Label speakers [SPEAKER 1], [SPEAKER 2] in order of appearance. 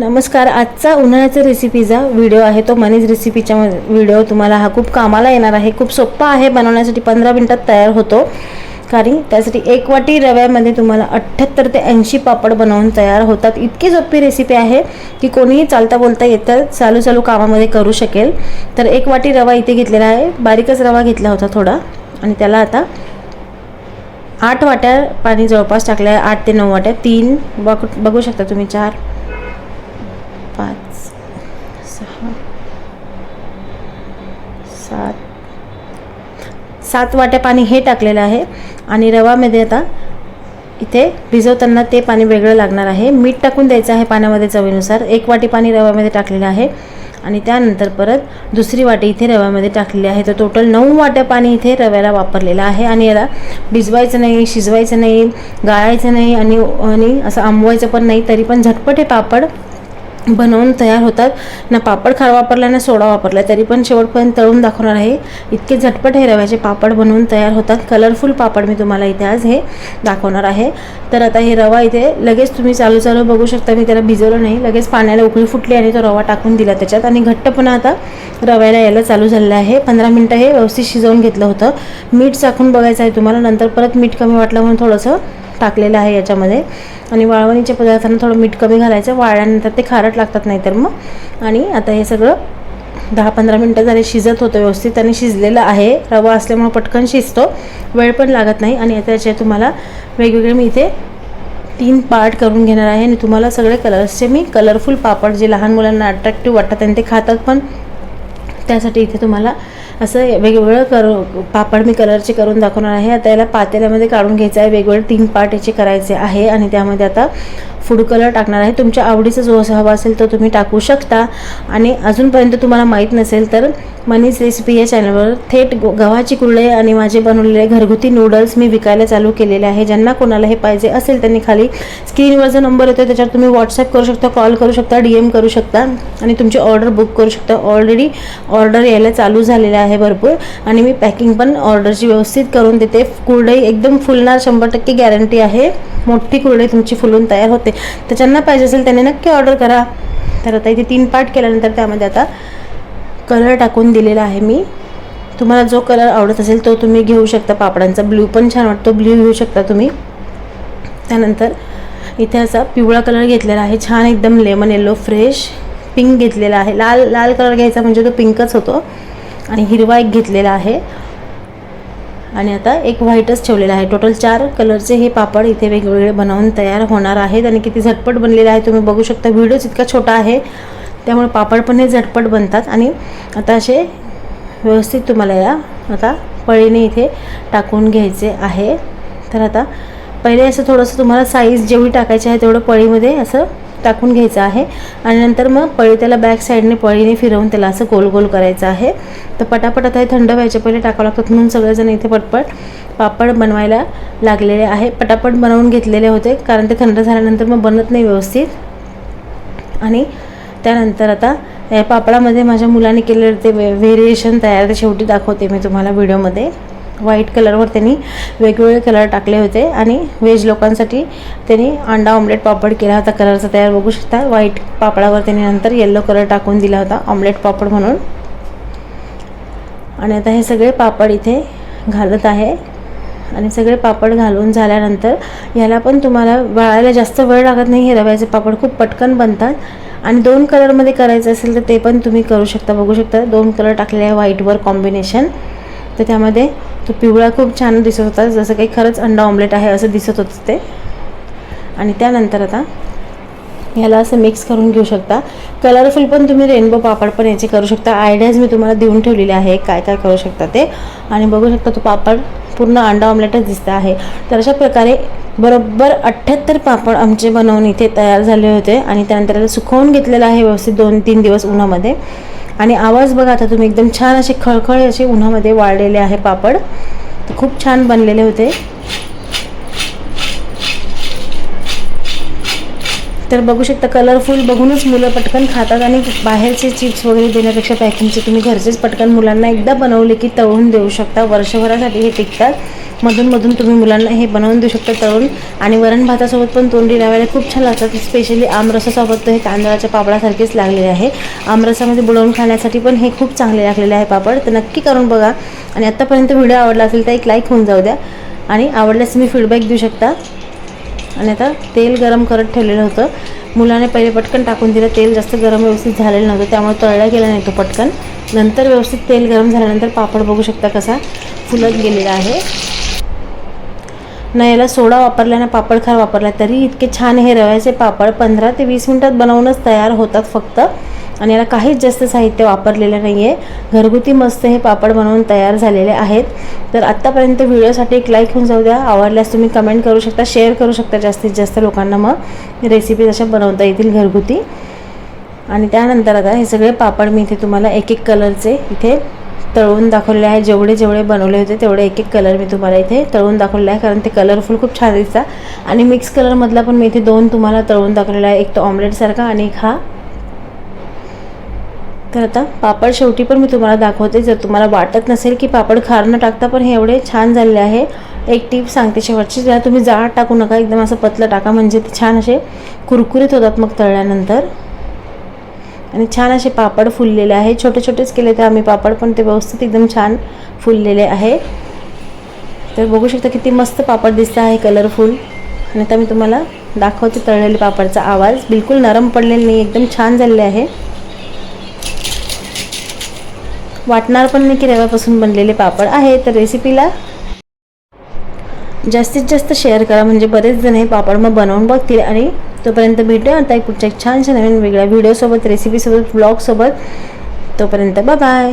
[SPEAKER 1] नमस्कार आजचा उन्हाळ्याचा रेसिपीचा व्हिडिओ आहे तो मनीज रेसिपीचा व्हिडिओ तुम्हाला हा खूप कामाला येणार आहे खूप सोप्पा आहे बनवण्यासाठी पंधरा मिनटात तयार होतो. कारण त्यासाठी एक वाटी रव्यामध्ये तुम्हाला अठ्ठ्याहत्तर ते ऐंशी पापड बनवून तयार होतात. इतकी सोपी रेसिपी आहे की कोणीही चालता बोलता येतं चालू चालू कामामध्ये करू शकेल. तर एक वाटी रवा इथे घेतलेला आहे. बारीकच रवा घेतला होता थोडा. आणि त्याला आता आठ वाट्या पाणी जवळपास टाकलं आहे. आठ ते नऊ वाट्या. तीन बघ बघू शकता तुम्ही चार. सात वाट्या पाणी हे टाकलेलं आहे आणि रवामध्ये आता इथे भिजवताना ते पाणी वेगळं लागणार आहे. मीठ टाकून द्यायचं आहे पाण्यामध्ये चवीनुसार. एक वाटी पाणी रव्यामध्ये टाकलेलं आहे आणि त्यानंतर परत दुसरी वाटी इथे रव्यामध्ये टाकलेली आहे. तर टोटल नऊ वाट्या पाणी इथे रव्याला वापरलेलं आहे आणि याला भिजवायचं नाही शिजवायचं नाही गाळायचं नाही आणि आणि असं आंबवायचं पण नाही तरी पण झटपट हे पापड बनवून तयार होतात. ना पापड खार वापरला ना सोडा वापरला. तरी पण शेवटपर्यंत तळून दाखवणार आहे. इतके झटपट हे रव्याचे पापड बनवून तयार होतात. कलरफुल पापड मी तुम्हाला इथे आज हे दाखवणार आहे. तर आता हे रवा इथे लगेच तुम्ही चालू चालू बघू शकता. मी त्याला भिजवलं नाही. लगेच पाण्याला उकळी फुटली आणि तो रवा टाकून दिला त्याच्यात. आणि घट्टपणा आता रव्याला यायला चालू झालेलं आहे. पंधरा मिनटं हे व्यवस्थित शिजवून घेतलं होतं. मीठ चाखून बघायचं आहे तुम्हाला. नंतर परत मीठ कमी वाटलं म्हणून थोडंसं टाकलेलं आहे याच्यामध्ये. आणि वाळवणीच्या पदार्थांना थोडं मीठ कमी घालायचं. वाळल्यानंतर ते खारट लागतात नाही तर मग. आणि आता हे सगळं दहा पंधरा मिनटं झाले शिजत होतं व्यवस्थित. आणि शिजलेलं आहे. रवा असल्यामुळे पटकन शिजतो. वेळ पण लागत नाही. आणि आता याचे तुम्हाला वेगवेगळे मी इथे तीन पार्ट करून घेणार आहे. आणि तुम्हाला सगळे कलर्सचे मी कलरफुल पापड जे लहान मुलांना अट्रॅक्टिव्ह वाटतात आणि ते खातात पण त्यासाठी इथे तुम्हाला असं वेगवेगळं करू पापड मी कलरचे करून दाखवणार आहे. आता याला पातेल्यामध्ये काढून घ्यायचं आहे. वेगवेगळे तीन पार्ट याचे करायचे आहे आणि त्यामध्ये आता फूड कलर टाकणार आहे. तुमच्या आवडीचा जो असा हवा असेल तो तुम्ही टाकू शकता. आणि अजूनपर्यंत तुम्हाला माहीत नसेल तर मनीज रेसिपी या चॅनलवर थेट गव्हाची कुरळे आणि माझे बनवलेले घरगुती नूडल्स मी विकायला चालू केलेले आहे. ज्यांना कोणाला हे पाहिजे असेल त्यांनी खाली स्क्रीनवर जो नंबर येतो त्याच्यावर तुम्ही व्हॉट्सअप करू शकता कॉल करू शकता डी एम करू शकता आणि तुमची ऑर्डर बुक करू शकता. ऑलरेडी ऑर्डर यायला चालू झालेलं आहे. भरपूर. आणि मी पॅकिंग पण ऑर्डरची व्यवस्थित करून देते. कुरडई एकदम फुलणार शंभर टक्के गॅरंटी आहे. मोठी कुरडई तुमची फुलून तयार होते. तर ज्यांना पाहिजे असेल त्यांनी नक्की ऑर्डर करा. तर आता इथे तीन पार्ट केल्यानंतर त्यामध्ये आता कलर टाकून दिलेला आहे मी. तुम्हाला जो कलर आवडत असेल तो तुम्ही घेऊ शकता. पापडांचा ब्ल्यू पण छान वाटतो. ब्ल्यू घेऊ शकता तुम्ही. त्यानंतर इथे असा पिवळा कलर घेतलेला आहे. छान एकदम लेमन येल्लो फ्रेश पिंक घेतलेला आहे. लाल लाल कलर घ्यायचा म्हणजे तो पिंकच होतो. आणि हिरवा एक घेतलेला आहे. आणि आता एक व्हाईटच ठेवलेला आहे. टोटल चार कलरचे हे पापड इथे वेगवेगळे बनवून तयार होणार आहेत आणि किती झटपट बनलेले आहे तुम्ही बघू शकता. व्हिडिओच इतका छोटा आहे त्यामुळे पापड पण हे झटपट बनतात. आणि आता असे व्यवस्थित तुम्हाला या आता पळीने इथे टाकून घ्यायचे आहे. तर आता पहिले असं थोडंसं तुम्हाला साईज जेवढी टाकायची आहे तेवढं पळीमध्ये असं टाकून घ्यायचं आहे. आणि नंतर मग पळी त्याला बॅक साईडने पळीने फिरवून त्याला असं गोल गोल करायचं आहे. तर पटापट आता हे थंड व्हायच्या पहिले टाकावं लागतात म्हणून सगळेजण इथे पटपट पापड बनवायला लागलेले आहे. पटापट बनवून घेतलेले होते कारण ते थंड झाल्यानंतर मग बनत नाही व्यवस्थित. आणि त्यानंतर आता या पापडामध्ये माझ्या मुलाने केलेलं ते वे व्हेरिएशन तयार. ते शेवटी दाखवते मी तुम्हाला व्हिडिओमध्ये व्हाईट कलरवर त्यांनी वेगवेगळे कलर टाकले होते आणि व्हेज लोकांसाठी त्यांनी अंडा ऑमलेट पापड केला होता कलरचा. तयार बघू शकता व्हाईट पापडावर त्यांनी नंतर येल्लो कलर टाकून दिला होता ऑमलेट पापड म्हणून. आणि आता हे सगळे पापड इथे घालत आहे. आणि सगळे पापड घालून झाल्यानंतर ह्याला पण तुम्हाला वाळायला जास्त वेळ लागत नाही. हे रव्याचे पापड खूप पटकन बनतात. आणि दोन कलरमध्ये करायचं असेल तर ते पण तुम्ही करू शकता. बघू शकता दोन कलर टाकले आहे व्हाईटवर कॉम्बिनेशन तर त्यामध्ये तो पिवळा खूप छान दिसत होता जसं काही खरंच अंडा ऑमलेट आहे असं दिसत होतं ते. आणि त्यानंतर आता ह्याला असं मिक्स करून घेऊ शकता. कलरफुल पण तुम्ही रेनबो पापड पण याचे करू शकता. आयडियाज मी तुम्हाला देऊन ठेवलेले आहे काय काय करू शकता ते. आणि बघू शकता तो पापड पूर्ण अंडा ऑमलेटच दिसत आहे. तर अशा प्रकारे बरोबर अठ्ठ्याहत्तर पापड आमचे बनवून इथे तयार झाले होते. आणि त्यानंतर त्याला सुकवून घेतलेलं आहे व्यवस्थित दोन तीन दिवस उन्हामध्ये. आणि आवाज बघा आता तुम्ही एकदम छान असे खळखळे असे उन्हामध्ये वाळलेले आहे पापड. तर खूप छान बनलेले होते. तर बघू शकता कलरफुल बघूनच मुलं पटकन खातात आणि बाहेरचे चिप्स वगैरे देण्यापेक्षा पॅकिंगचे तुम्ही घरचेच पटकन मुलांना एकदा बनवले की तळून देऊ शकता. वर्षभरासाठी हे टिकतात. मधून मधून तुम्ही मुलांना हे बनवून देऊ शकता तळून. आणि वरण भातासोबत पण तोंडी लावायला खूप छान लागतात. स्पेशली आमरसासोबत तर हे तांदळाच्या पापडासारखेच लागलेले आहे. आमरसामध्ये बुडवून खाण्यासाठी पण हे खूप चांगले लागलेले आहे पापड. तर नक्की करून बघा. आणि आत्तापर्यंत व्हिडिओ आवडला असेल तर एक लाईक होऊन जाऊ द्या. आणि आवडल्यास तुम्ही फीडबॅक देऊ शकता. आणि आता तेल गरम करत ठेवलेलं होतं. मुलाने पहिले पटकन टाकून दिलं. तेल जास्त गरम व्यवस्थित झालेलं नव्हतं. त्यामुळे तळला गेला नाही तो पटकन. नंतर व्यवस्थित तेल गरम झाल्यानंतर पापड बघू शकता कसा फुलत गेलेला आहे. ना याला सोडा वापरल्याने पापड खार वापरला. तरी इतके छान हे रव्याचे पापड पंधरा ते वीस मिनटात बनवूनच तयार होतात फक्त. आणि याला काहीच जास्त साहित्य वापरलेलं नाही आहे घरगुती मस्त हे पापड बनवून तयार झालेले आहेत. तर आत्तापर्यंत व्हिडिओसाठी एक लाईक होऊन जाऊ द्या. आवडल्यास तुम्ही कमेंट करू शकता शेअर करू शकता जास्तीत जास्त लोकांना मग. रेसिपी अशा बनवता येतील घरगुती. आणि त्यानंतर आता हे सगळे पापड मी इथे तुम्हाला एक एक कलरचे इथे तळून दाखवलेले आहे. जेवढे जेवढे बनवले होते तेवढे एक एक कलर मी तुम्हाला इथे तळून दाखवलेले आहे. कारण ते कलरफुल खूप छान दिसतात आणि मिक्स कलरमधला पण मी इथे दोन तुम्हाला तळून दाखवलेला आहे. एक तो ऑमलेटसारखा आणि एक हा. तर आता पापड शेवटी पण मी तुम्हाला दाखवते. जर तुम्हाला वाटत नसेल की पापड खार न टाकता पण हे एवढे छान झालेले आहे. एक टीप सांगते शेवटची. ज्या तुम्ही जाड टाकू नका एकदम असं पतलं टाका. म्हणजे ते छान असे कुरकुरीत होतात मग तळल्यानंतर. आणि छान असे पापड फुललेले आहे. छोटे छोटेच केले तर आम्ही पापड पण ते व्यवस्थित एकदम छान फुललेले आहे. तर बघू शकता किती मस्त पापड दिसत आहे कलरफुल आणि आता मी तुम्हाला दाखवते तळलेले पापडचा आवाज. बिलकुल नरम पडलेला नाही एकदम छान झालेले आहे. वाटणार पण नाही की रव्यापासून बनलेले पापड आहे तर रेसिपीला जास्तीत जास्त शेअर करा. म्हणजे बरेच जण हे पापड मग बनवून बघतील आणि तोपर्यंत भेटूया. आता एक पुढच्या छानशा नवीन वेगळ्या व्हिडिओसोबत रेसिपीसोबत ब्लॉगसोबत तोपर्यंत बाय